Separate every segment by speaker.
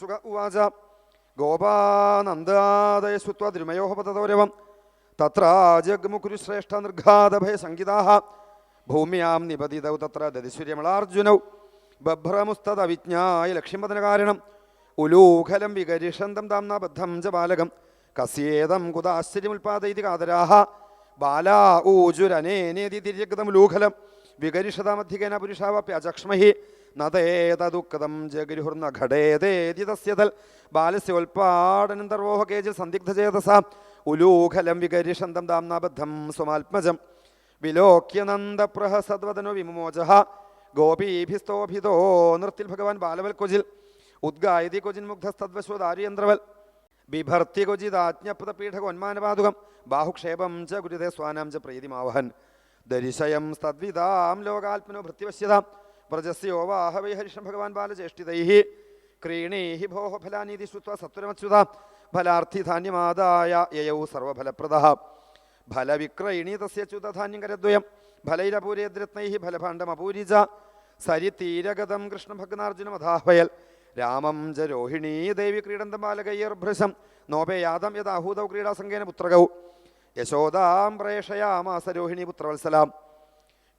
Speaker 1: ശ്രീസുക ഉവാച. ഗോപാനന്ദാദയ ശ്രുത്വ ദ്രുമയോപതതൗരവം തത്ര ജഗ്മുകുരുശ്രേഷ്ഠ നിർഘാതഭയ സംഗീതാഹ. ഭൂമ്യാം നിപതിതൗ തത്ര ദതിസുര്യമളാർജുനൗ ബഭ്രമുസ്തദവിജ്ഞായ ലക്ഷ്യമദനകാരണം ഉലൂഖലം വികരിഷന്തം താംന ബദ്ധം ച ബാലകം. കസ്യേദം കുതാശ്ചര്യമുൽപാദയതി കാതരാഹ. ബാലാ ഊജുരനേനേതി തിര്യഗതം ലൂഖലം. വികരിഷതാമധികേന പുരുഷാവപ്യചക്ഷ്മഹി. നതേതദുക്തം ജഗരുഹുർന ഘടേതേതി ബാലസ്യ ഉൽപാടനം ദർവോഹ കേജ സന്ദിഗ്ധചേതസ. ഉലൂഖലം വികരിഷന്തം ദാംനാബദ്ധം സ്വമാത്മജം വിലോക്യ നന്ദപ്രഹസദ്വദനോ വിമോച ഗോപീഭിസ്തോഭിതോ നൃത്തിൽ ഭഗവാൻ ബാലവൽ കൊജിൽ. ഉദ്ഗായതി കൊജിൻ മുഗ്ധസ്തദ്വശോദാര്യന്ത്രവൽ ബിഭർത്തി കൊജിതാജ്ഞപദപീഠകോന്മാനപാതുകം ബാഹുക്ഷേപം ച ഗുരുതേ സ്വാനാം ച പ്രീതിമാവഹൻ. ദരിശയം തദ്വിതാം ലോകാത്മനോ ഭൃത്യവശ്യതാം. വ്രജസ്യോ വാഹവൈ ഹരിഷ്ണ ഭഗവാൻ ബാലചേഷ്ടിതൈ ക്രീണീഹി ഭോഹ ഫലാനീതി ശ്രുത്വ സത്വരമച്യുത ഫലാർത്ഥി ധാന്യമാദായ യയൗ സർവഫലപ്രദ. ഫലവിക്രയിണീ തസ്യ ച്യുതധാന്യം കരദ്വയം ഫലൈരപൂരേദ്രത്നൈ ഫലഭാണ്ഡമപൂരിജ സരിതീരഗതം കൃഷ്ണഭഗ്നാർജുനമധാഹയൽ രാമം ച രോഹിണീ ദേവി ക്രീഡന്തം ബാലകയ്യർഭൃശം നോപയാതം യഥാഹൂതൗ ക്രീഡാസംഗേന പുത്രകൗ. യശോദാം പ്രേഷയാമാസ രോഹിണി പുത്രവത്സലാം.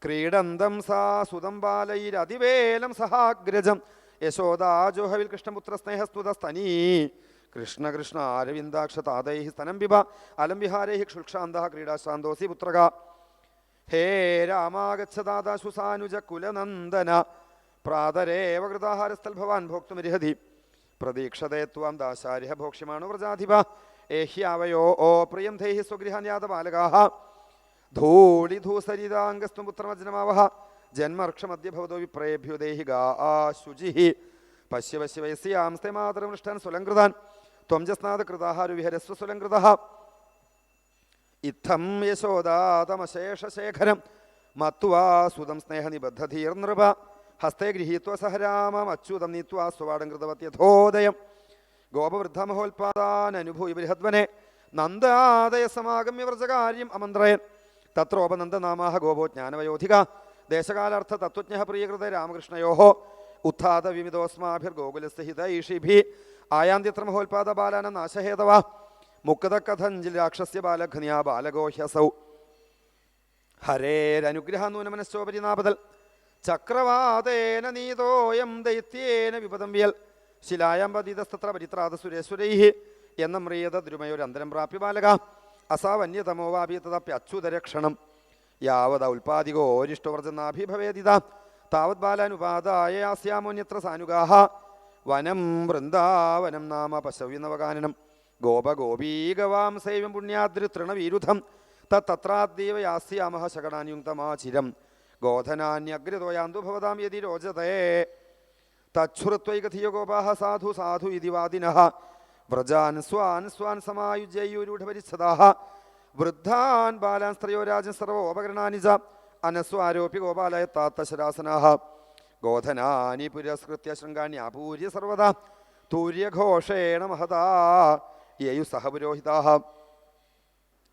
Speaker 1: ക്രീഡന്തം സാ സുതം ബാലൈരതിവേലം സഹാഗ്രജം. യശോദാജോഹവിൽ കൃഷ്ണപുത്രസ്നേഹസ്തുതസ്തനീ. കൃഷ്ണ കൃഷ്ണ അരവിന്ദാക്ഷ താതൈ സ്തനം വിഭ അലം വിഹാരൈ ക്ഷുക്ഷാന്ത ക്രീഡാശാന്തോസി പുത്രക. ഹേ രാമാഗച്ഛദാദാശുസാനുജ കുലനന്ദന. പ്രാതരേവ കൃതാഹാരസ്ഥൽ ഭവാൻ ഭോക്തുമരിഹതി. പ്രതീക്ഷതേ ത്വാം ദാശാരിഹ ഭോക്ഷ്യമാണു വ്രജാധിപ. ഏഹ്യാവയോ ഓ പ്രിയം ധൈഹി സ്വഗൃഹാന്യാത ബാലകാഹ ധൂളിധൂസരിതാംഗസ്തു പുത്രമജ്നമാവഹ. ജന്മർക്ഷമദ്യഭവതോ വിപ്രേഭ്യോ ആ ശുചി പശ്യ പശ്യ വയസ്യാംസ്തെ മാതൃമൃഷ്ടാൻ സ്വലംകൃതാൻ. ത്വംജസ്നാഥ കൃതാഹാരു വിഹരസ്വ ഇത്തം യശോദാതമശേഷശേഖരം മത്വാ സുതം സ്നേഹനിബദ്ധധീർനൃപ ഹസ്തേ ഗൃഹീത്വ സഹരാമം അച്യുതം നീത്വാ സ്വവാടം കൃതവത്യഥോദയം ഗോപവൃദ്ധമഹോൽപാദാൻ അനുഭൂയി ബൃഹദ്വനെ. നന്ദാദയ സമാഗമ്യവ്രജകാര്യം അമന്ത്രയൻ. തത്രോപനന്ദനാമാഹ ഗോപോ ജ്ഞാനവയോധിക. ദേശകാലാർത്ഥ തത്വജ്ഞ പ്രിയകൃത രാമകൃഷ്ണയോ ഉത്ഥാത വിമിതോസ്മാഭിർഗോകുലസ്ഥിത ഈഷിഭി. ആയാന്തിത്ര മഹോത്പാദ ബാലാന നാശഹേതവ. മുക്തകഥഞ്ചിൽ രാക്ഷസ്യ ബാലഘ്നിയാ ബാലഗോഹ്യസൗ ഹരേരനുഗ്രഹാന്നൂനമനശ്ചോപരി നാപതൽ. ചക്രവാതേന നീതോയം ദൈത്യേന വിപദം വിയൽ ശിലായാം പതിതസ്തത്ര പരിത്രാത സുരേശ്വരൈ എന്ന മ്രിയത ദ്രുമയൊരന്തരം പ്രാപ്യ ബാലക. അസാവന്യതമോ തദപ്യച്യുതരക്ഷണം യാവത ഉൽപാദികോ ഓരിഷ്ടവർജനാഭിഭവേദിത താവത് ബാലാനുപാതായ യാസ്യാമോന്യത്ര സാനുഗാഹ. വനം വൃന്ദാവനം നാമ പശവ്യനവകാനനം ഗോപഗോപീകവാം സൈവം പുണ്യാദ്രി തൃണവീരുധം. തത്രദ്ദീവ യാസ്യാമഹ ശകടാനുയുക്തമാചിരം. ഗോധനാന്യഗ്രതോയാന്തു ഭവതാം യതി രോചതേ. തച്ഛുരത്വൈകഥിയ ഗോപാഹ സാധു സാധു ഇതി വാദിനഃ വ്രജാൻ സ്വാൻ സമായുജ്യൂരൂഢപരിച്ഛദാഹ വൃദ്ധാൻ ബാലാൻ സ്ത്രയോ രാജൻ സർവോപകരണാനിജ അനസ്വാരോപ്യ ഗോപാലയ താത്തശരാസനാഹ. ഗോധനാനി പുരസ്കൃത്യ ശൃംഗാണ്യാപൂര്യ സർവദാ. തൂര്യഘോഷേണ മഹതാ. യേയു സഹപുരോഹിതാഹ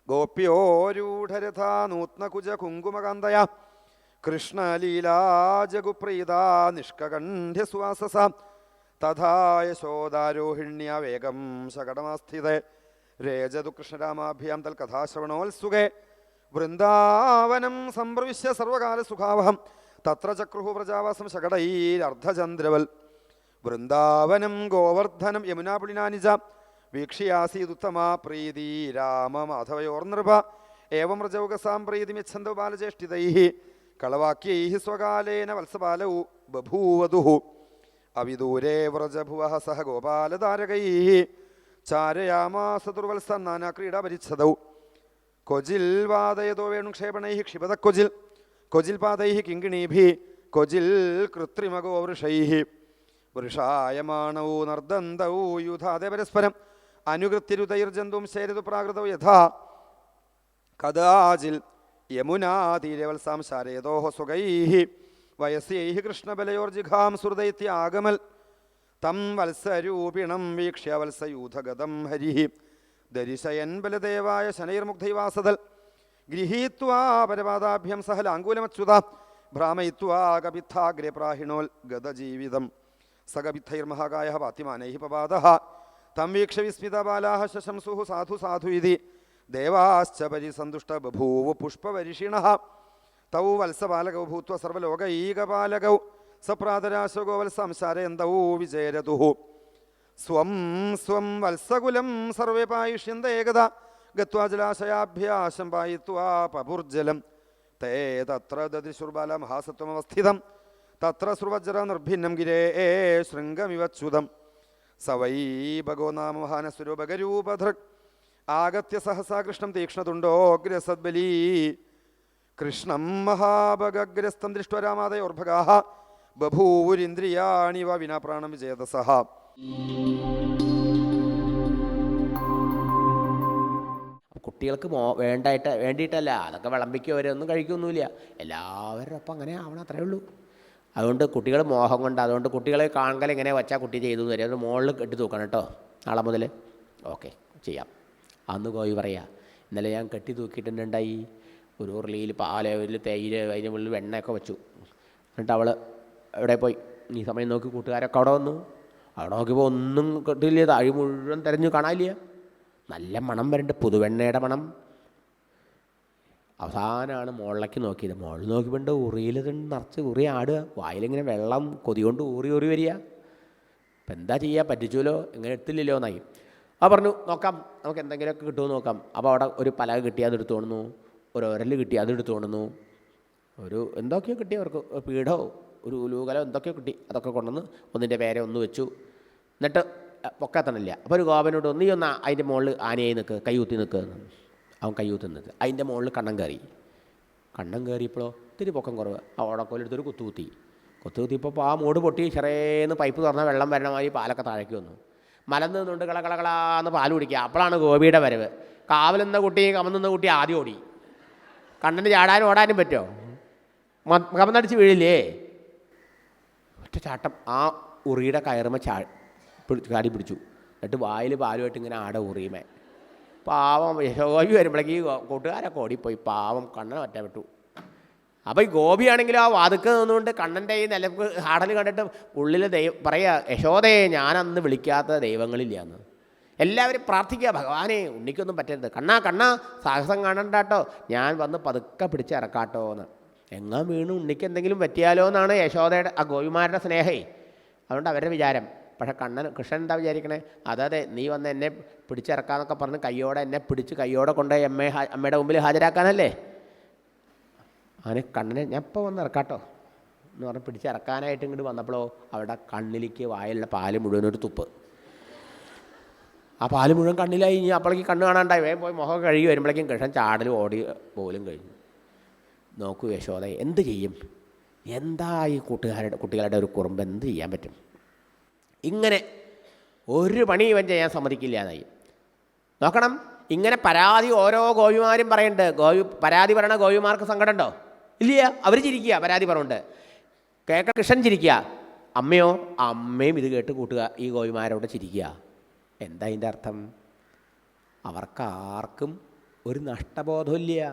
Speaker 1: ഗോപ്യോരൂഢരഥാ നൂത്നകുജ കുങ്കുമകാന്തയ. കൃഷ്ണലീലാജഗുപ്രീതാ നിഷ്കകണ്ഠ്യസുവാസസ. തഥാ യശോദാരോഹിണ്യ വേഗം സകടമാസ്ഥിത. രേജതു കൃഷ്ണരാമാഭ്യാം തൽ കഥാശ്രവണോത്സുകേ വൃന്ദാവനം സംപ്രവിശ്യ സർവകാല സുഖാവഹം തത്ര ചക്രുഹു പ്രജാവാസം ശകടൈരർദ്ധചന്ദ്രവൽ. വൃന്ദാവനം ഗോവർദ്ധനം യമുനാപുളിനാനിജ. വീക്ഷിയാസീതുത്തമാ പ്രീതി രാമമാധവയോർനൃപ. ഏവം രജൗകസാം പ്രീതിമിച്ഛന്തോ ബാലചേഷ്ടിതൈ കളവാക്യൈ സ്വകാലേന വത്സപാലൗ ബഭൂവധു. അവിദൂരേ വ്രജഭുവ സഹ ഗോപാലതാരകൈ. ചാരയാമാസ ദുർവത്സ നാനാ ക്രീഡാപരിച്ഛദൗ കൊജിൽ വാദയതോ വേണുക്ഷേപണൈ ക്ഷിപത കൊജിൽ. കൊജിൽ പാതൈ കിങ്കിണീഭി. കൊജിൽ കൃത്രിമകോ വൃഷൈ. വൃഷായമാണൗ നർദന്തൗ യുധാതെ പരസ്പരം. അനുകൃത്തിരുതൈർജന്തും ശേരതു പ്രാകൃതൗ യഥാ. കഥാചിൽ യമുനാതീരവത്സാം ശാരയതോഹ സുഖൈ വയസ്യൈ കൃഷ്ണബലയോർജിഘാം സുഹൃദൈത്യാഗമൽ തം വത്സരൂപിണം വീക്ഷ്യ വത്സയൂഥഗതം ഹരി. ദരിശയൻ ബലദേവായ ശനൈർമുഗ്ധൈവാസതൽ ഗൃഹീത്വാ പരപാദാഭ്യം സഹ ലാങ്കൂലമച്യുത. ഭ്രാമയിത്വാ കപിത്ഥാഗ്രേ പ്രാഹിണോൽ ഗതജീവിതം. സകപിത്തൈർമഹാകായ പാത്തിമാനൈ പപാദ. തം വീക്ഷ വിസ്മിത വിസ്മിതബാലാഹ ശശംസു സാധു സാധു ഇതി. ദേവാശ്ച പരിസന്തുഷ്ട ബഭൂവ് പുഷ്പവരിഷിണ. തൗ വത്സപാലകൗ ഭൂത്വ സർവലോക ഈകപാലകൗ സപ്രാതരാശോ വത്സംസാരയന്തൗ വിജയരതുഹു സ്വം സ്വം വത്സകുലം സർവേ പായുഷ്യന്ത ഏകത. ഗത്വാ ജലാശയാഭ്യാശം പായിത്വാ പപുർജലം. തേ തത്ര ദതിശുർബാല മഹാസത്വമവസ്ഥിതം തത്ര സൃവജ്ര നിർഭിന്നം ഗിരേ ശൃംഗമിവച്യുതം സ വൈ ഭഗോ നാമ മഹാനസ്വരൂപകരൂപധൃക് ആഗത്യ സഹസാ കൃഷ്ണം തീക്ഷ്ണതുണ്ടോഗ്രസദ്ബലീ കൃഷ്ണം മഹാഭഗഗ്രസ്തം ദൃഷ്ട ബഭൂരിന്ദ്രിയാണി ബഭൂവുരിന്ദ്രിയാണിവ വിനാ പ്രാണം വിജയതസഹ
Speaker 2: കുട്ടികൾക്ക് മോ വേണ്ടായിട്ട് വേണ്ടിയിട്ടല്ല അതൊക്കെ വിളമ്പിക്കോ അവരൊന്നും കഴിക്കൊന്നുമില്ല. എല്ലാവരും ഒപ്പം അങ്ങനെ ആവണം അത്രേ ഉള്ളൂ. അതുകൊണ്ട് കുട്ടികൾ മോഹം കൊണ്ട് അതുകൊണ്ട് കുട്ടികളെ കാണൽ ഇങ്ങനെ വച്ചാൽ കുട്ടി ചെയ്തു തരും അത് മുകളിൽ കെട്ടി തൂക്കണം കേട്ടോ നാളെ മുതൽ ഓക്കെ ചെയ്യാം. അന്ന് കോയി പറയാം ഇന്നലെ ഞാൻ കെട്ടി തൂക്കിയിട്ടുണ്ടായി ഒരു ഉരുളിയിൽ പാൽ ഒരു തേയില അതിന്റെ ഉള്ളിൽ വെണ്ണയൊക്കെ വെച്ചു. എന്നിട്ട് അവൾ എവിടെ പോയി? ഈ സമയം നോക്കി കൂട്ടുകാരൊക്കെ അവിടെ വന്നു. അവിടെ നോക്കിയപ്പോൾ ഒന്നും കിട്ടില്ല താഴെ മുഴുവൻ തിരഞ്ഞു കാണാനില്ല. നല്ല മണം വരണ്ട് പുതുവെണ്ണയുടെ മണം. അവസാനമാണ് മുകളിലേക്ക് നോക്കിയത്. മുകളിൽ നോക്കിയപ്പോൾ ഉറിയിൽ നിറച്ച് ഉറി ആടുക. വായിലിങ്ങനെ വെള്ളം കൊതികൊണ്ട് ഊറി ഊറി വരിക. അപ്പം എന്താ ചെയ്യുക പറ്റിച്ചുല്ലോ ഇങ്ങനെ എടുത്തില്ലല്ലോ എന്നായി. ആ പറഞ്ഞു നോക്കാം. നമുക്ക് എന്തെങ്കിലുമൊക്കെ കിട്ടുമോ നോക്കാം. അപ്പോൾ അവിടെ ഒരു പലക കിട്ടി അതെടുത്തു കൊണ്ടുവന്നു. ഒരു ഒരൽ കിട്ടി അതെടുത്ത് കൊണ്ടുവന്നു ഒരു എന്തൊക്കെയോ കിട്ടി അവർക്ക് പീഠോ ഒരു ഉലൂകലോ എന്തൊക്കെയോ കിട്ടി അതൊക്കെ കൊണ്ടുവന്ന് ഒന്നിന്റെ പേരെ ഒന്ന് വെച്ചു. എന്നിട്ട് പൊക്കാത്തണില്ല. അപ്പോൾ ഒരു ഗോപനോട് നീ ഒന്ന് അതിന്റെ മുകളിൽ ആനയായി നിൽക്ക് കൈയൂത്തി നിൽക്കുക അവൻ കൈയൂത്തി നിൽക്കുക അതിന്റെ മുകളിൽ കണ്ണം കയറി. കണ്ണം കയറിയപ്പോഴോ ഇത്തിരി പൊക്കം കുറവ്. ആ ഓടക്കോലെടുത്തൊരു കുത്തുകുത്തി കുത്തുകുത്തിയപ്പോൾ ആ മൂട് പൊട്ടി ചെറിയെന്ന് പൈപ്പ് തുറന്ന വെള്ളം വരണ മാതിരി പാലൊക്കെ താഴേക്ക് വന്നു. മലന്ന് നിന്നുകൊണ്ട് കളകളകളാന്ന് പാൽ കുടിക്കുക അപ്പോഴാണ് ഗോപിയുടെ വരവ്. കാവലെന്ന കുട്ടി കമന്നുന്ന കുട്ടി ആദ്യം ഓടി. കണ്ണന് ചാടാനും ഓടാനും പറ്റുമോ? കമന്നടിച്ച് വീഴില്ലേ? ഒറ്റ ചാട്ടം. ആ ഉറിയുടെ കയറുമ ചാ ചാടി പിടിച്ചു. എന്നിട്ട് വായിൽ പാലുമായിട്ട് ഇങ്ങനെ ആട ഉറിയുമേ. പാവം ഗോപി വരുമ്പോഴേക്ക് ഈ കൂട്ടുകാരൊക്കെ ഓടിപ്പോയി. പാവം കണ്ണൻ ഒറ്റ വിട്ടു അപ്പോൾ ഈ ഗോപിയാണെങ്കിലും ആ വാതുക്ക നിന്നുകൊണ്ട് കണ്ണന്റെ ഈ നിലയ്ക്ക് ആടൽ കണ്ടിട്ട് ഉള്ളിൽ ദൈവം പറയുക യശോദയെ ഞാനന്ന് വിളിക്കാത്ത ദൈവങ്ങളില്ല എന്ന് എല്ലാവരും പ്രാർത്ഥിക്കുക. ഭഗവാനെ ഉണ്ണിക്കൊന്നും പറ്റരുത്. കണ്ണാ കണ്ണാ സാഹസം കാണണ്ട കേട്ടോ ഞാൻ വന്ന് പതുക്കെ പിടിച്ച് ഇറക്കാട്ടോ എന്ന്. എങ്ങാ വീണ്? ഉണ്ണിക്ക് എന്തെങ്കിലും പറ്റിയാലോ എന്നാണ് യശോദയുടെ ആ ഗോപിമാരുടെ സ്നേഹേ. അതുകൊണ്ട് അവരുടെ വിചാരം. പക്ഷേ കണ്ണൻ കൃഷ്ണൻ എന്താ വിചാരിക്കണേ? അതെ നീ വന്ന് എന്നെ പിടിച്ചിറക്കാന്നൊക്കെ പറഞ്ഞ് കയ്യോടെ എന്നെ പിടിച്ച് കയ്യോടെ കൊണ്ടുപോയി അമ്മയെ അമ്മയുടെ മുമ്പിൽ ഹാജരാക്കാനല്ലേ? അവന് കണ്ണനെ ഞാൻ ഇപ്പോൾ വന്ന് ഇറക്കാട്ടോ. എന്ന് പറഞ്ഞ് പിടിച്ചിറക്കാനായിട്ട് ഇങ്ങോട്ട് വന്നപ്പോഴോ അവിടെ കണ്ണിലേക്ക് വായിലുള്ള പാൽ മുഴുവനൊരു തുപ്പ്. ആ പാൽ മുഴുവൻ കണ്ണിലായി ഇനി അപ്പോഴേക്ക് കണ്ണ് കാണാണ്ടായി. വേഗം പോയി മുഖം കഴുകി വരുമ്പോഴേക്കും കൃഷ്ണൻ ചാടലും ഓടി പോലും കഴിഞ്ഞു. നോക്കൂ യശോദ എന്ത് ചെയ്യും? എന്താ ഈ കൂട്ടുകാരുടെ കുട്ടികളുടെ ഒരു കുറുമ്പ്? എന്ത് ചെയ്യാൻ പറ്റും? ഇങ്ങനെ ഒരു പണി ഇവൻ ചെയ്യാൻ സമ്മതിക്കില്ല എന്നായി നോക്കണം ഇങ്ങനെ പരാതി ഓരോ ഗോപിമാരും പറയുന്നുണ്ട്. ഗോപി പരാതി പറയണ ഗോപിമാർക്ക് സങ്കടം ഉണ്ടോ? ഇല്ല അവർ ചിരിക്കുക പരാതി പറഞ്ഞുണ്ട് കേക്ക കൃഷ്ണൻ ചിരിക്കുക. അമ്മയോ അമ്മയും ഇത് കേട്ട് കൂട്ടുക ഈ ഗോപിമാരോട് ചിരിക്കുക. എന്താ അതിന്റെ അർത്ഥം? അവർക്കാർക്കും ഒരു നഷ്ടബോധമില്ല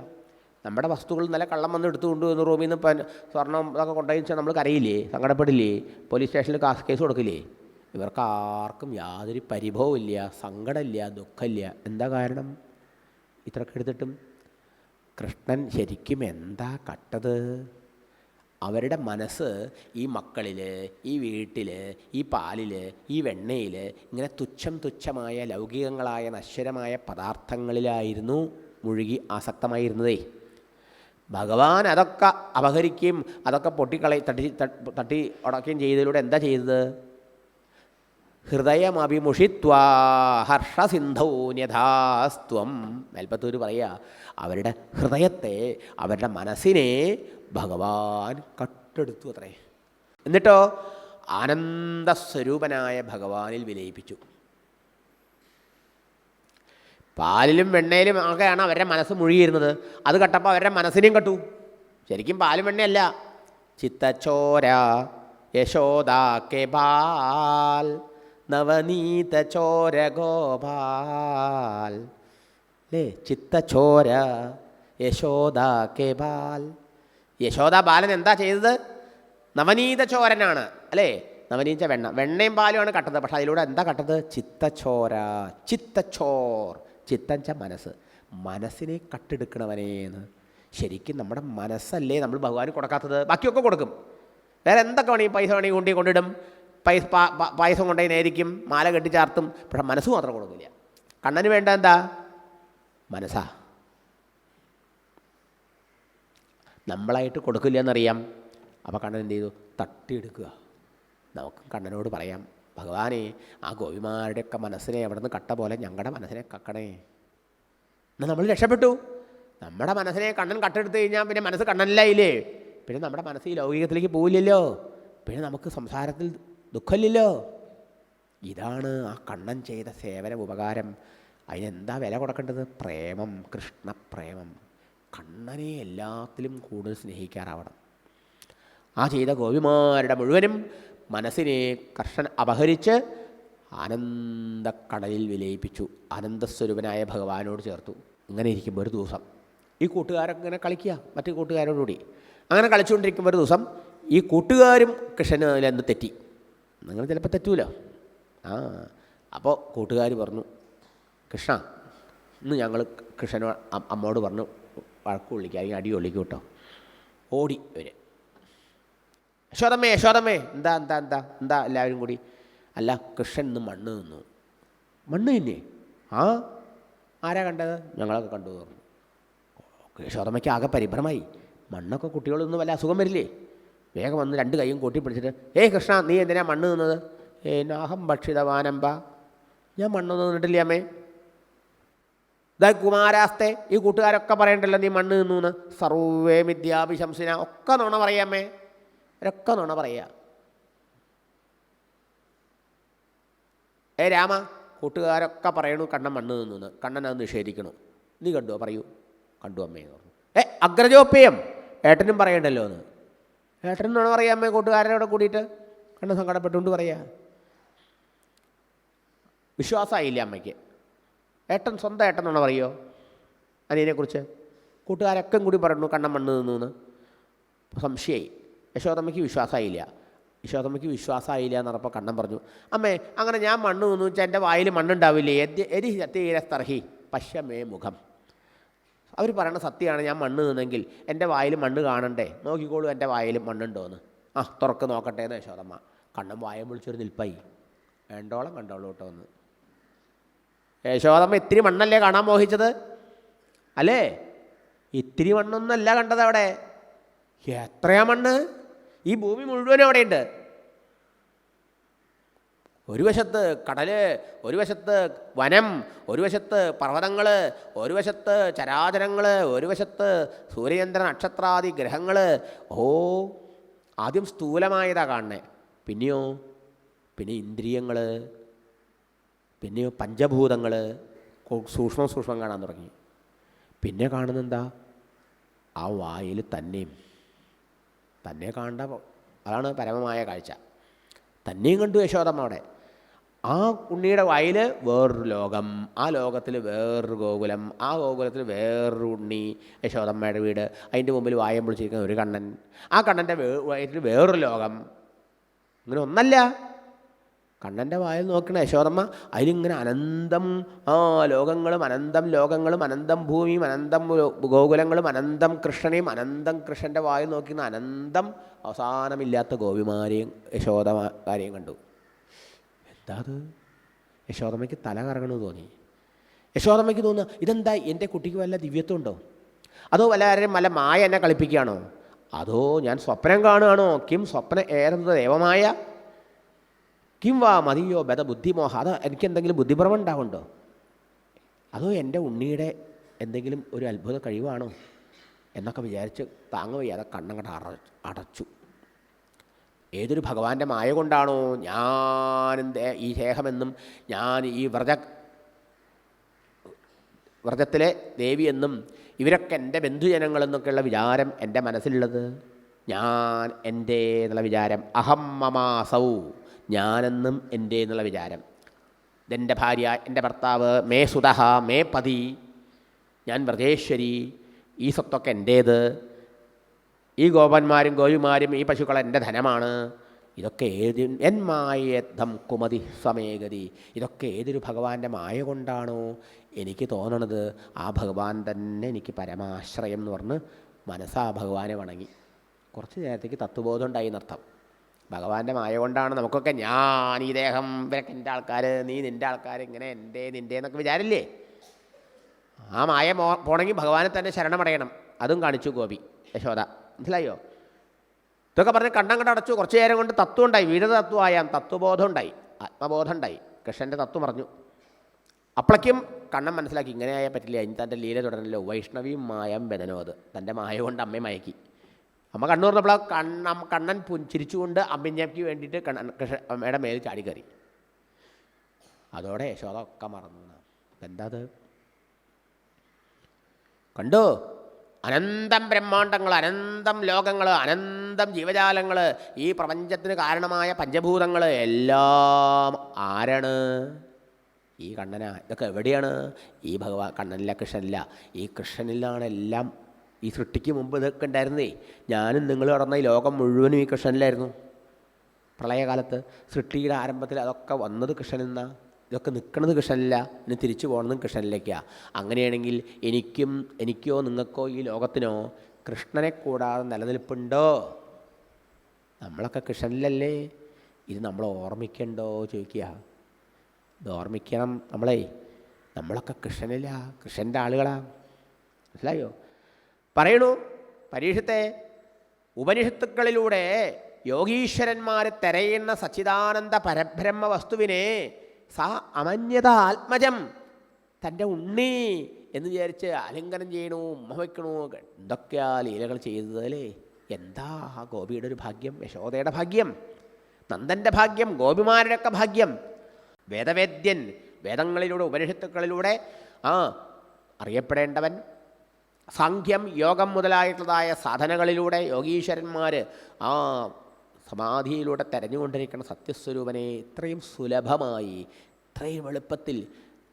Speaker 2: നമ്മുടെ വസ്തുക്കൾ നല്ല കള്ളം വന്ന് എടുത്തുകൊണ്ട് വന്ന് റൂമിൽ നിന്ന് സ്വർണം അതൊക്കെ കൊണ്ടുപോയി വെച്ചാൽ നമ്മൾ കരയില്ലേ? സങ്കടപ്പെടില്ലേ? പോലീസ് സ്റ്റേഷനിൽ കാസ് കേസ് കൊടുക്കില്ലേ? ഇവർക്ക് ആർക്കും യാതൊരു പരിഭവമില്ല സങ്കടമില്ല ദുഃഖമില്ല. എന്താ കാരണം? ഇത്രയൊക്കെ എടുത്തിട്ടും കൃഷ്ണൻ ശരിക്കും എന്താ കട്ടത്? അവരുടെ മനസ്സ് ഈ മക്കളിൽ ഈ വീട്ടിൽ ഈ പാലിൽ ഈ വെണ്ണയിൽ ഇങ്ങനെ തുച്ഛം തുച്ഛമായ ലൗകികങ്ങളായ നശ്വരമായ പദാർത്ഥങ്ങളിലായിരുന്നു മുഴുകി ആസക്തമായിരുന്നതേ. ഭഗവാൻ അതൊക്കെ അപഹരിക്കുകയും അതൊക്കെ പൊട്ടിക്കളയും തട്ടി തട്ടി- ഉടക്കുകയും ചെയ്തതിലൂടെ എന്താ ചെയ്തത്? ഹൃദയമഭിമുഷിത്വാ ഹർഷസിന്ധൗ ന്യഥാസ്ത്വം. മേൽപ്പത്തൂർ പറയുക അവരുടെ ഹൃദയത്തെ അവരുടെ മനസ്സിനെ ഭഗവാൻ കട്ടെടുത്തു അത്രേ. എന്നിട്ടോ ആനന്ദസ്വരൂപനായ ഭഗവാനിൽ വിലയിപ്പിച്ചു. പാലിലും വെണ്ണയിലും ഒക്കെയാണ് അവരുടെ മനസ്സ് മുഴുകിയിരുന്നത്. അത് കട്ടപ്പോൾ അവരുടെ മനസ്സിനെയും കട്ടു. ശരിക്കും പാലും വെണ്ണയല്ല. ചിത്തച്ചോര യശോദാ കെ ബാൽ നവനീത ചോര ഗോപാൽ അല്ലേ ചിത്തച്ചോര യശോദ കെ ബാൽ യശോദ ബാലൻ എന്താ ചെയ്തത്? നവനീത ചോരനാണ് അല്ലേ? നവനീച്ച വെണ്ണ. വെണ്ണയും പാലുമാണ് കട്ടത്. പക്ഷെ അതിലൂടെ എന്താ കട്ടത്? ചിത്തച്ചോര ചിത്തച്ചോർ. ചിത്തഞ്ച മനസ്സ്. മനസ്സിനെ കട്ടെടുക്കണവനേന്ന് ശരിക്കും നമ്മുടെ മനസ്സല്ലേ നമ്മൾ ഭഗവാന് കൊടുക്കാത്തത്. ബാക്കിയൊക്കെ കൊടുക്കും. വേറെ എന്തൊക്കെ വേണമെങ്കിൽ പൈസ വേണമെങ്കിൽ കൊണ്ടി കൊണ്ടിടും. പൈസ പായസം കൊണ്ടതിനായിരിക്കും മാല കെട്ടി ചാർത്തും പക്ഷെ മനസ്സ് മാത്രം കൊടുക്കില്ല. കണ്ണന് വേണ്ട എന്താ? മനസ്സാ. നമ്മളായിട്ട് കൊടുക്കില്ല എന്നറിയാം അപ്പോൾ കണ്ണൻ എന്ത് ചെയ്തു? തട്ടിയെടുക്കുക. നമുക്ക് കണ്ണനോട് പറയാം ഭഗവാനെ ആ ഗോപിമാരുടെയൊക്കെ മനസ്സിനെ അവിടെ നിന്ന് കട്ട പോലെ ഞങ്ങളുടെ മനസ്സിനെ കക്കണേ. എന്നാൽ നമ്മൾ രക്ഷപ്പെട്ടു. നമ്മുടെ മനസ്സിനെ കണ്ണൻ കട്ടെടുത്ത് കഴിഞ്ഞാൽ പിന്നെ മനസ്സ് കണ്ണനിലായില്ലേ? പിന്നെ നമ്മുടെ മനസ്സ് ഈ ലൗകികത്തിലേക്ക് പോവില്ലല്ലോ? പിന്നെ നമുക്ക് സംസാരത്തിൽ ദുഃഖമില്ലല്ലോ. ഇതാണ് ആ കണ്ണൻ ചെയ്ത സേവന ഉപകാരം. അതിനെന്താ വില കൊടുക്കേണ്ടത്? പ്രേമം കൃഷ്ണപ്രേമം. കണ്ണനെ എല്ലാത്തിലും കൂടുതൽ സ്നേഹിക്കാറാവണം. ആ ചെയ്ത ഗോപിമാരുടെ മുഴുവനും മനസ്സിനെ കർഷൻ അപഹരിച്ച് ആനന്ദക്കടലിൽ വിലയിപ്പിച്ചു. ആനന്ദസ്വരൂപനായ ഭഗവാനോട് ചേർത്തു. ഇങ്ങനെ ഇരിക്കുമ്പോൾ ഒരു ദിവസം ഈ കൂട്ടുകാരൊക്കെ ഇങ്ങനെ കളിക്കുക മറ്റു കൂട്ടുകാരോടുകൂടി. അങ്ങനെ കളിച്ചുകൊണ്ടിരിക്കുമ്പോൾ ഒരു ദിവസം ഈ കൂട്ടുകാരും കൃഷ്ണനിലെന്ന് തെറ്റി. നിങ്ങൾ ചിലപ്പോൾ തെറ്റൂല? ആ അപ്പോൾ കൂട്ടുകാർ പറഞ്ഞു കൃഷ്ണ ഇന്ന് ഞങ്ങൾ കൃഷ്ണനോ അമ്മോട് പറഞ്ഞു വഴക്ക് വിളിക്കുക അല്ലെങ്കിൽ അടി കൊള്ളിക്കും കേട്ടോ. ഓടി ഇവർ യശോദമ്മേ യശോദമ്മേ. എന്താ എന്താ എന്താ എന്താ എല്ലാവരും കൂടി? അല്ല കൃഷ്ണൻ ഇന്ന് മണ്ണ് നിന്നു മണ്ണ് തന്നെ ആ. ആരാ കണ്ടത്? ഞങ്ങളൊക്കെ കണ്ടു പറഞ്ഞു. യശോദമ്മയ്ക്ക് ആകെ പരിഭ്രമായി മണ്ണൊക്കെ കുട്ടികളൊന്നും വല്ല അസുഖം വരില്ലേ? വേഗം വന്ന് രണ്ട് കൈയും കൂട്ടി പിടിച്ചിട്ട് ഏയ് കൃഷ്ണ നീ എന്തിനാ മണ്ണ് നിന്നത്? നാഹം ഭക്ഷിതവാനമ്പ. ഞാൻ മണ്ണ് നിന്നിട്ടില്ല അമ്മേ. ഇതാ കുമാരാസ്തേ ഈ കൂട്ടുകാരൊക്കെ പറയണ്ടല്ലോ നീ മണ്ണ് നിന്നു എന്ന് സർവേ വിദ്യാഭിശംസിന ഒക്കെ നുണ പറയാമേ ഒരൊക്കെ നുണ പറയാ. ഏ രാമ കൂട്ടുകാരൊക്കെ പറയണു കണ്ണൻ മണ്ണ് നിന്നു കണ്ണൻ അത് നിഷേധിക്കണു. നീ കണ്ടു? പറയൂ. കണ്ടു അമ്മേ എന്ന് പറഞ്ഞു. ഏ അഗ്രജോപ്യം ഏട്ടനും പറയണ്ടല്ലോ എന്ന് ഏട്ടനും എന്നാണ് പറയാം അമ്മേ കൂട്ടുകാരനോട് കൂടിയിട്ട് കണ്ണ് സങ്കടപ്പെട്ടുകൊണ്ട് പറയാ. വിശ്വാസമായില്ല അമ്മയ്ക്ക്? ഏട്ടൻ സ്വന്തം ഏട്ടൻ എന്നാണ് പറയുമോ അനിയനെക്കുറിച്ച്? കൂട്ടുകാരൊക്കെ കൂടി പറഞ്ഞു കണ്ണം മണ്ണ് നിന്നു സംശയമായി യശോദമ്മയ്ക്ക് വിശ്വാസമായില്ല. യശോദമ്മയ്ക്ക് വിശ്വാസമായില്ല എന്ന് കണ്ണം പറഞ്ഞു. അമ്മേ അങ്ങനെ ഞാൻ മണ്ണ് നിന്നു വെച്ചാൽ എന്റെ വായിൽ മണ്ണുണ്ടാവില്ലേ? എരി സത്യീരസ്തർഹി പശ്യമേ മുഖം. അവർ പറയണ സത്യമാണ് ഞാൻ മണ്ണ് നിന്നെങ്കിൽ എന്റെ വായിൽ മണ്ണ് കാണണ്ടേ? നോക്കിക്കോളൂ എന്റെ വായിൽ മണ്ണുണ്ടോയെന്ന് ആ തുറക്ക് നോക്കട്ടെ എന്ന് യശോദമ്മ. കണ്ണും വായം വിളിച്ചൊരു നിൽപ്പായി. വേണ്ടോളം കണ്ടോളൂ കേട്ടോ എന്ന് യശോദമ്മ ഇത്തിരി മണ്ണല്ലേ കാണാൻ മോഹിച്ചത്? അല്ലേ? ഇത്തിരി മണ്ണൊന്നല്ല കണ്ടത് അവിടെ. എത്രയാ മണ്ണ്? ഈ ഭൂമി മുഴുവനും അവിടെയുണ്ട്. ഒരു വശത്ത് കടൽ ഒരു വശത്ത് വനം ഒരു വശത്ത് പർവതങ്ങൾ ഒരു വശത്ത് ചരാചരങ്ങൾ ഒരു വശത്ത് സൂര്യചന്ദ്ര നക്ഷത്രാദി ഗ്രഹങ്ങൾ ഓ ആദ്യം സ്ഥൂലമായതാ കാണണേ പിന്നെയോ പിന്നെ ഇന്ദ്രിയങ്ങൾ പിന്നെയോ പഞ്ചഭൂതങ്ങൾ സൂക്ഷ്മം സൂക്ഷ്മം കാണാൻ തുടങ്ങി. പിന്നെ കാണുന്നെന്താ ആ വായിൽ തന്നെയും. തന്നെ കാണേണ്ട അതാണ് പരമമായ കാഴ്ച. തന്നെയും കണ്ടു യശോദമ്മ അവിടെ. ആ ഉണ്ണിയുടെ വായിൽ വേറൊരു ലോകം. ആ ലോകത്തിൽ വേറൊരു ഗോകുലം. ആ ഗോകുലത്തിൽ വേറൊരു ഉണ്ണി യശോദമ്മയുടെ വീട്. അതിന്റെ മുമ്പിൽ വായം പൊളിച്ചിരിക്കുന്ന ഒരു കണ്ണൻ. ആ കണ്ണന്റെ വയറ്റിൽ വേറൊരു ലോകം. ഇങ്ങനെ ഒന്നല്ല. കണ്ണന്റെ വായിൽ നോക്കണ യശോദമ്മ അതിലിങ്ങനെ അനന്തം ആ ലോകങ്ങളും അനന്തം ലോകങ്ങളും അനന്തം ഭൂമിയും അനന്തം ഗോകുലങ്ങളും അനന്തം കൃഷ്ണനെയും അനന്തം കൃഷ്ണന്റെ വായിൽ നോക്കുന്ന അനന്തം അവസാനമില്ലാത്ത ഗോപിമാരെയും യശോദമാരെയും കണ്ടു. അത് യശോദമ്മയ്ക്ക് തല കറങ്ങണമെന്ന് തോന്നി. യശോദമ്മയ്ക്ക് തോന്നുക ഇതെന്താ? എന്റെ കുട്ടിക്ക് വല്ല ദിവ്യത്വം ഉണ്ടോ അതോ വല്ലവരും വല്ല മായ എന്നെ കളിപ്പിക്കുകയാണോ? അതോ ഞാൻ സ്വപ്നം കാണുകയാണോ? കിം സ്വപ്ന ഏറുന്നത് ദൈവമായ? കിം വാ മതിയോ? ബദ ബുദ്ധിമോഹ അത് എനിക്ക് എന്തെങ്കിലും ബുദ്ധിഭ്രമം ഉണ്ടാവുണ്ടോ അതോ എന്റെ ഉണ്ണിയുടെ എന്തെങ്കിലും ഒരു അത്ഭുത കഴിവാണോ? എന്നൊക്കെ വിചാരിച്ച് താങ്ങ വയ്യാതെ കണ്ണങ്ങട്ട് അടച്ചു. ഏതൊരു ഭഗവാന്റെ മായ കൊണ്ടാണോ ഞാൻ ഈ ദേഹമെന്നും ഞാൻ ഈ വ്രജ വ്രജത്തിലെ ദേവിയെന്നും ഇവരൊക്കെ എന്റെ ബന്ധുജനങ്ങളെന്നൊക്കെയുള്ള വിചാരം എന്റെ മനസ്സിലുള്ളത്? ഞാൻ എന്റെ എന്നുള്ള വിചാരം. അഹം മമാസൗ. ഞാനെന്നും എന്റെ എന്നുള്ള വിചാരം. ഇതെന്റെ ഭാര്യ എന്റെ ഭർത്താവ് മേ സുതഹ മേ പതി. ഞാൻ വ്രജേശ്വരി ഈ സ്വത്തൊക്കെ എന്റേത്. ഈ ഗോപന്മാരും ഗോവിമാരും ഈ പശുക്കൾ എന്റെ ധനമാണ്. ഇതൊക്കെ ഏത് എന്മായദ്ധം കുമതി സമേഗതി ഇതൊക്കെ ഏതൊരു ഭഗവാന്റെ മായ കൊണ്ടാണോ എനിക്ക് തോന്നണത്? ആ ഭഗവാൻ തന്നെ എനിക്ക് പരമാശ്രയം എന്ന് പറഞ്ഞ് മനസ്സാ ഭഗവാനെ വണങ്ങി. കുറച്ച് നേരത്തേക്ക് തത്വബോധം ഉണ്ടായി എന്നർത്ഥം. ഭഗവാന്റെ മായ കൊണ്ടാണ് നമുക്കൊക്കെ ഞാൻ ഈ ദേഹം ഇവരൊക്കെ എന്റെ ആൾക്കാർ നീ നിന്റെ ആൾക്കാർ ഇങ്ങനെ എന്റെ നിന്റെ എന്നൊക്കെ വിചാരില്ലേ? ആ മായ പോണെങ്കിൽ ഭഗവാനെ തന്നെ ശരണമടയണം. അതും കാണിച്ചു ഗോപി യശോദ. മനസ്സിലായോ? ഇതൊക്കെ പറഞ്ഞ് കണ്ണം കണ്ട അടച്ചു കുറച്ച് നേരം കൊണ്ട് തത്വം ഉണ്ടായി. വീട് തത്വമായാം തത്വബോധം ഉണ്ടായി. ആത്മബോധം ഉണ്ടായി. കൃഷ്ണന്റെ തത്വം പറഞ്ഞു. അപ്പോഴേക്കും കണ്ണം മനസ്സിലാക്കി ഇങ്ങനെ ആയാൽ പറ്റില്ല? ഇനി തന്റെ ലീല തുടരണല്ലോ വൈഷ്ണവിയും മായം ബദനോത് തന്റെ മായ കൊണ്ട് അമ്മയെ മയക്കി. അമ്മ കണ്ണു പറഞ്ഞപ്പോൾ കണ്ണം കണ്ണൻ പുഞ്ചിരിച്ചുകൊണ്ട് അമ്മിഞ്ഞയ്ക്ക് വേണ്ടിയിട്ട് കണ്ണൻ കൃഷ്ണ അമ്മയുടെ മേൽ കയറി. അതോടെ യശോദ ഒക്കെ മറന്നു. എന്താ അത്? കണ്ടോ? അനന്തം ബ്രഹ്മാണ്ടങ്ങൾ അനന്തം ലോകങ്ങൾ അനന്തം ജീവജാലങ്ങൾ ഈ പ്രപഞ്ചത്തിന് കാരണമായ പഞ്ചഭൂതങ്ങൾ എല്ലാം ആരാണ്? ഈ കണ്ണനാ. ഇതൊക്കെ എവിടെയാണ്? ഈ ഭഗവാൻ കണ്ണനില്ല കൃഷ്ണനില്ല. ഈ കൃഷ്ണനിലാണ് എല്ലാം. ഈ സൃഷ്ടിക്ക് മുമ്പ് ഇതൊക്കെ ഉണ്ടായിരുന്നേ. ഞാനും നിങ്ങൾ നടന്ന ഈ ലോകം മുഴുവനും ഈ കൃഷ്ണനിലായിരുന്നു. പ്രളയകാലത്ത് സൃഷ്ടിയുടെ ആരംഭത്തിൽ അതൊക്കെ വന്നത് കൃഷ്ണനിൽ നിന്നാ ഇതൊക്കെ നിൽക്കുന്നത് കൃഷ്ണനില്ല ഇനി തിരിച്ചു പോകണമെന്നും കൃഷ്ണനിലേക്കാണ് അങ്ങനെയാണെങ്കിൽ എനിക്കും എനിക്കോ നിങ്ങൾക്കോ ഈ ലോകത്തിനോ കൃഷ്ണനെ കൂടാതെ നിലനിൽപ്പുണ്ടോ? നമ്മളൊക്കെ കൃഷ്ണനിലല്ലേ? ഇത് നമ്മൾ ഓർമ്മിക്കണ്ടോ ചോദിക്കുക. ഇത് ഓർമ്മിക്കണം നമ്മളെ. നമ്മളൊക്കെ കൃഷ്ണനില്ല കൃഷ്ണന്റെ ആളുകളാ. മനസ്സിലായോ? പറയണു പരീക്ഷത്തെ ഉപനിഷത്തുക്കളിലൂടെ യോഗീശ്വരന്മാർ തെരയുന്ന സച്ചിദാനന്ദ പരബ്രഹ്മ വസ്തുവിനെ സ അമന്യത ആത്മജം. തന്റെ ഉണ്ണി എന്ന് വിചാരിച്ച് അലങ്കനം ചെയ്യണു ഉമ്മ വയ്ക്കണു എന്തൊക്കെയാ ലീലകൾ ചെയ്തതല്ലേ എന്താ ആ ഗോപിയുടെ ഒരു ഭാഗ്യം? യശോദയുടെ ഭാഗ്യം. നന്ദന്റെ ഭാഗ്യം ഗോപിമാരുടെയൊക്കെ ഭാഗ്യം. വേദവേദ്യൻ വേദങ്ങളിലൂടെ ഉപനിഷത്തുക്കളിലൂടെ ആ അറിയപ്പെടേണ്ടവൻ. സാഖ്യം യോഗം മുതലായിട്ടുള്ളതായ സാധനകളിലൂടെ യോഗീശ്വരന്മാർ ആ സമാധിയിലൂടെ തെരഞ്ഞുകൊണ്ടിരിക്കുന്ന സത്യസ്വരൂപനെ ഇത്രയും സുലഭമായി ഇത്രയും എളുപ്പത്തിൽ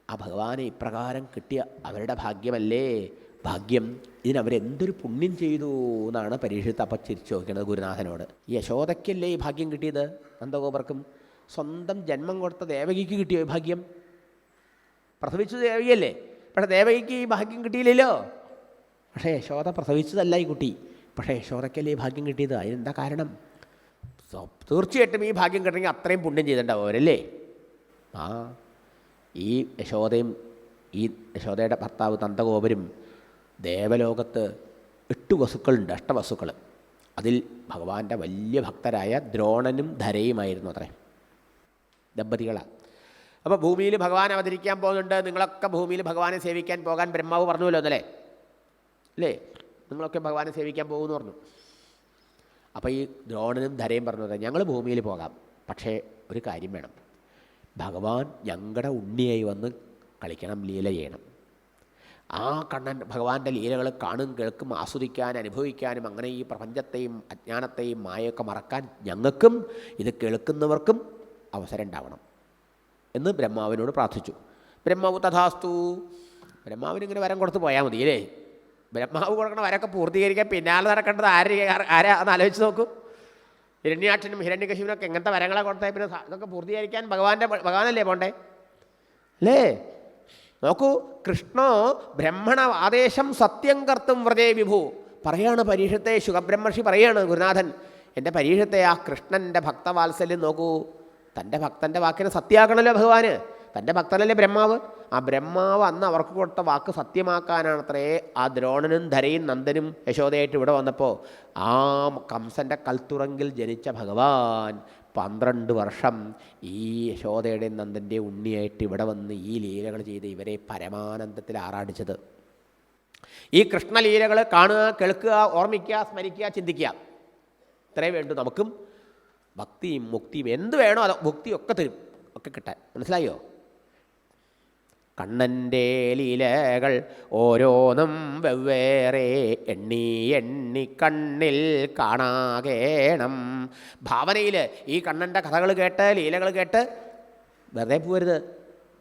Speaker 2: ആ ഭഗവാനെ ഇപ്രകാരം കിട്ടിയ അവരുടെ ഭാഗ്യമല്ലേ? ഭാഗ്യം ഇതിനവരെന്തൊരു പുണ്യം ചെയ്തു എന്നാണ് പരീക്ഷത്ത് അപ്പം ചിരിച്ചു നോക്കുന്നത് ഗുരുനാഥനോട്. യശോദയ്ക്കല്ലേ ഈ ഭാഗ്യം കിട്ടിയത്? നന്ദഗോപർക്കും സ്വന്തം ജന്മം കൊടുത്ത ദേവകിക്ക് കിട്ടിയോ ഈ ഭാഗ്യം? പ്രസവിച്ചത് ദേവകിയല്ലേ പക്ഷേ ദേവകിക്ക് ഈ ഭാഗ്യം കിട്ടിയില്ലല്ലോ. പക്ഷേ യശോദ പ്രസവിച്ചതല്ല ഈ കുട്ടി. പക്ഷേ യശോദയ്ക്കല്ലേ ഈ ഭാഗ്യം കിട്ടിയത്? അതിനെന്താ കാരണം? തീർച്ചയായിട്ടും ഈ ഭാഗ്യം കിട്ടണമെങ്കിൽ അത്രയും പുണ്യം ചെയ്തിട്ടുണ്ടാവും അവരല്ലേ? ആ ഈ യശോദയും ഈ യശോദയുടെ ഭർത്താവ് നന്ദഗോപരും ദേവലോകത്ത് എട്ട് വസുക്കളുണ്ട് അഷ്ടവസുക്കൾ. അതിൽ ഭഗവാന്റെ വലിയ ഭക്തരായ ദ്രോണനും ധരയുമായിരുന്നു അത്രേ. ദമ്പതികളാണ് അപ്പോൾ ഭൂമിയിൽ ഭഗവാൻ അവതരിക്കാൻ പോകുന്നുണ്ട് നിങ്ങളൊക്കെ ഭൂമിയിൽ ഭഗവാനെ സേവിക്കാൻ പോകാൻ ബ്രഹ്മാവ് പറഞ്ഞുവല്ലോ എന്നല്ലേ അല്ലേ? നിങ്ങളൊക്കെ ഭഗവാനെ സേവിക്കാൻ പോകുമെന്ന് പറഞ്ഞു. അപ്പോൾ ഈ ദ്രോണനും ധരയും പറഞ്ഞത് ഞങ്ങൾ ഭൂമിയിൽ പോകാം പക്ഷേ ഒരു കാര്യം വേണം. ഭഗവാൻ ഞങ്ങളുടെ ഉണ്ണിയായി വന്ന് കളിക്കണം ലീല ചെയ്യണം. ആ കണ്ണൻ ഭഗവാന്റെ ലീലകൾ കാണും കേൾക്കും ആസ്വദിക്കാൻ അനുഭവിക്കാനും അങ്ങനെ ഈ പ്രപഞ്ചത്തെയും അജ്ഞാനത്തെയും മായയൊക്കെ മറക്കാൻ ഞങ്ങൾക്കും ഇത് കേൾക്കുന്നവർക്കും അവസരം ഉണ്ടാവണം എന്ന് ബ്രഹ്മാവിനോട് പ്രാർത്ഥിച്ചു. ബ്രഹ്മാവ് തഥാസ്തു. ബ്രഹ്മാവിനിങ്ങനെ വരം കൊടുത്ത് പോയാൽ മതി അല്ലേ ബ്രഹ്മാവ് കൊടുക്കണ വരൊക്കെ പൂർത്തീകരിക്കാൻ പിന്നാലെ നടക്കേണ്ടത് ആര് ആരാ എന്ന് ആലോചിച്ച് നോക്കൂ. ഹിരണ്യാക്ഷനും ഹിരണ്യകശിവനൊക്കെ എങ്ങനത്തെ വരങ്ങളെ കൊടുത്താൽ പിന്നെ ഇതൊക്കെ പൂർത്തീകരിക്കാൻ ഭഗവാന്റെ ഭഗവാനല്ലേ പോണ്ടേ? അല്ലേ? നോക്കൂ കൃഷ്ണോ ബ്രഹ്മണ ആദേശം സത്യം കർത്തും വ്രതേ വിഭു. പറയാണ് പരീക്ഷത്തെ ശുഖബ്രഹ്മർഷി പറയാണ് ഗുരുനാഥൻ. എന്റെ പരീക്ഷത്തെ ആ കൃഷ്ണന്റെ ഭക്തവാത്സല്യം നോക്കൂ. തന്റെ ഭക്തന്റെ വാക്കിനെ സത്യമാക്കണമല്ലോ ഭഗവാന്. തന്റെ ഭക്തനല്ലേ ബ്രഹ്മാവ്? ആ ബ്രഹ്മാവ് അന്ന് അവർക്ക് കൊടുത്ത വാക്ക് സത്യമാക്കാനാണത്രേ ആ ദ്രോണനും ധരയും നന്ദനും യശോദയായിട്ട് ഇവിടെ വന്നപ്പോൾ ആ കംസന്റെ കൽത്തുറങ്കിൽ ജനിച്ച ഭഗവാൻ പന്ത്രണ്ട് വർഷം ഈ യശോദയുടെയും നന്ദന്റെയും ഉണ്ണിയായിട്ട് ഇവിടെ വന്ന് ഈ ലീലകൾ ചെയ്ത് ഇവരെ പരമാനന്ദത്തിൽ ആറാടിച്ചത്. ഈ കൃഷ്ണലീലകൾ കാണുക കേൾക്കുക ഓർമ്മിക്കുക സ്മരിക്കുക ചിന്തിക്കുക. ഇത്രേ വേണ്ടു നമുക്കും. ഭക്തിയും മുക്തിയും എന്ത് വേണോ അത് മുക്തിയൊക്കെ തരും. ഒക്കെ കിട്ടാൻ. മനസ്സിലായോ? കണ്ണന്റെ ലീലകൾ ഓരോന്നും വെവ്വേറെ എണ്ണി എണ്ണി കണ്ണിൽ കാണാകേണം. ഭാവനയിൽ ഈ കണ്ണന്റെ കഥകൾ കേട്ട് ലീലകൾ കേട്ട് വെറുതെ പോരുത്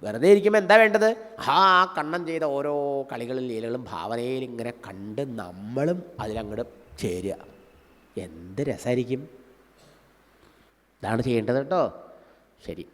Speaker 2: വെറുതെ ഇരിക്കുമ്പോൾ എന്താ വേണ്ടത്? ആ കണ്ണൻ ചെയ്ത ഓരോ കളികളും ലീലകളും ഭാവനയിൽ ഇങ്ങനെ കണ്ട് നമ്മളും അതിലങ്ങോട്ട് ചേരുക. എന്ത് രസമായിരിക്കും ഇതാണ് ചെയ്യേണ്ടത് കേട്ടോ. ശരി.